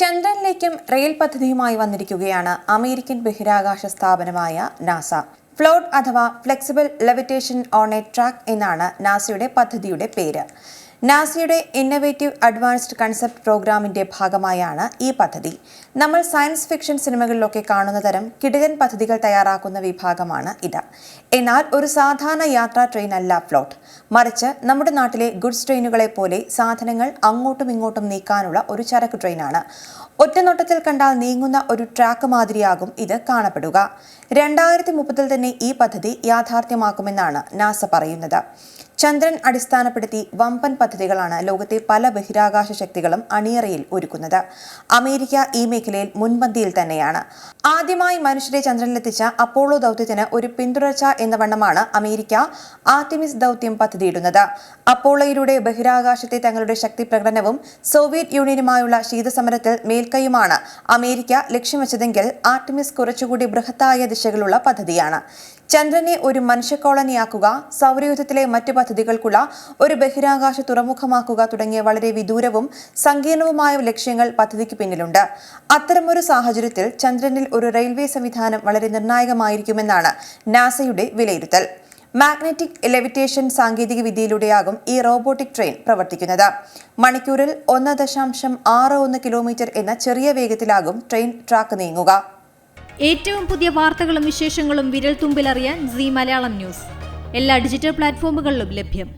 ചന്ദ്രനിലേക്കും rail പദ്ധതിയുമായി വന്നിരിക്കുകയാണ് American ബഹിരാകാശ സ്ഥാപനമായ നാസ. ഫ്ലോട്ട് അഥവാ flexible levitation on a track എന്നാണ് നാസയുടെ പദ്ധതിയുടെ പേര്. നാസയുടെ ഇന്നവേറ്റീവ് അഡ്വാൻസ്ഡ് കൺസെപ്റ്റ് പ്രോഗ്രാമിന്റെ ഭാഗമായാണ് ഈ പദ്ധതി. നമ്മൾ സയൻസ് ഫിക്ഷൻ സിനിമകളിലൊക്കെ കാണുന്ന തരം കിടകൻ പദ്ധതികൾ തയ്യാറാക്കുന്ന വിഭാഗമാണ് ഇത്. എന്നാൽ ഒരു സാധാരണ യാത്രാ ട്രെയിൻ അല്ല ഫ്ലോട്ട് മറിച്ച് നമ്മുടെ നാട്ടിലെ ഗുഡ്സ് ട്രെയിനുകളെ പോലെ സാധനങ്ങൾ അങ്ങോട്ടും ഇങ്ങോട്ടും നീക്കാനുള്ള ഒരു ചരക്ക് ട്രെയിനാണ് ഒറ്റനോട്ടത്തിൽ കണ്ടാൽ നീങ്ങുന്ന ഒരു ട്രാക്ക് മാതിരിയാകും ഇത് കാണപ്പെടുക. രണ്ടായിരത്തി മുപ്പതിൽ തന്നെ ഈ പദ്ധതി യാഥാർത്ഥ്യമാക്കുമെന്നാണ് നാസ പറയുന്നത്. ചന്ദ്രൻ അടിസ്ഥാനപ്പെടുത്തി വമ്പൻ പദ്ധതികളാണ് ലോകത്തെ പല ബഹിരാകാശ ശക്തികളും അണിയറയിൽ ഒരുക്കുന്നത്. അമേരിക്ക ഈ മേഖലയിൽ മുൻപന്തിയിൽ തന്നെയാണ്. ആദ്യമായി മനുഷ്യരെ ചന്ദ്രനിലെത്തിച്ച അപ്പോളോ ദൗത്യത്തിന് ഒരു പിന്തുടർച്ച എന്ന വണ്ണമാണ് അമേരിക്ക ആർട്ടിമിസ് ദൗത്യം പദ്ധതിയിടുന്നത്. അപ്പോളോയിലൂടെ ബഹിരാകാശത്തെ തങ്ങളുടെ ശക്തി പ്രകടനവും സോവിയറ്റ് യൂണിയനുമായുള്ള ശീതസമരത്തിൽ മേൽക്കൈയുമാണ് അമേരിക്ക ലക്ഷ്യം വെച്ചതെങ്കിൽ ആർട്ടിമിസ് കുറച്ചുകൂടി ബൃഹത്തായ ദിശകളുള്ള പദ്ധതിയാണ്. ചന്ദ്രനെ ഒരു മനുഷ്യ കോളനിയാക്കുക സൗരയൂഥത്തിലെ മറ്റു പദ്ധതികൾക്കുള്ള ഒരു ബഹിരാകാശ തുറമുഖമാക്കുക തുടങ്ങിയ വളരെ വിദൂരവും സങ്കീർണവുമായ ലക്ഷ്യങ്ങൾ പദ്ധതിക്ക് പിന്നിലുണ്ട്. അത്തരമൊരു സാഹചര്യത്തിൽ ചന്ദ്രനിൽ ഒരു റെയിൽവേ സംവിധാനം വളരെ നിർണായകമായിരിക്കുമെന്നാണ് നാസയുടെ വിലയിരുത്തൽ. മാഗ്നറ്റിക് ലെവിറ്റേഷൻ സാങ്കേതിക വിദ്യയിലൂടെയാകും ഈ റോബോട്ടിക് ട്രെയിൻ പ്രവർത്തിക്കുന്നത്. മണിക്കൂറിൽ ഒന്ന് ദശാംശം ആറ് ഒന്ന് കിലോമീറ്റർ എന്ന ചെറിയ വേഗത്തിലാകും ട്രെയിൻ ട്രാക്ക് നീങ്ങുക. ഏറ്റവും പുതിയ വാർത്തകളും വിശേഷങ്ങളും വിരൽ തുമ്പിലറിയാൻ സി മലയാളം ന്യൂസ്. എല്ലാ ഡിജിറ്റൽ പ്ലാറ്റ്ഫോമുകളിലും ലഭ്യം.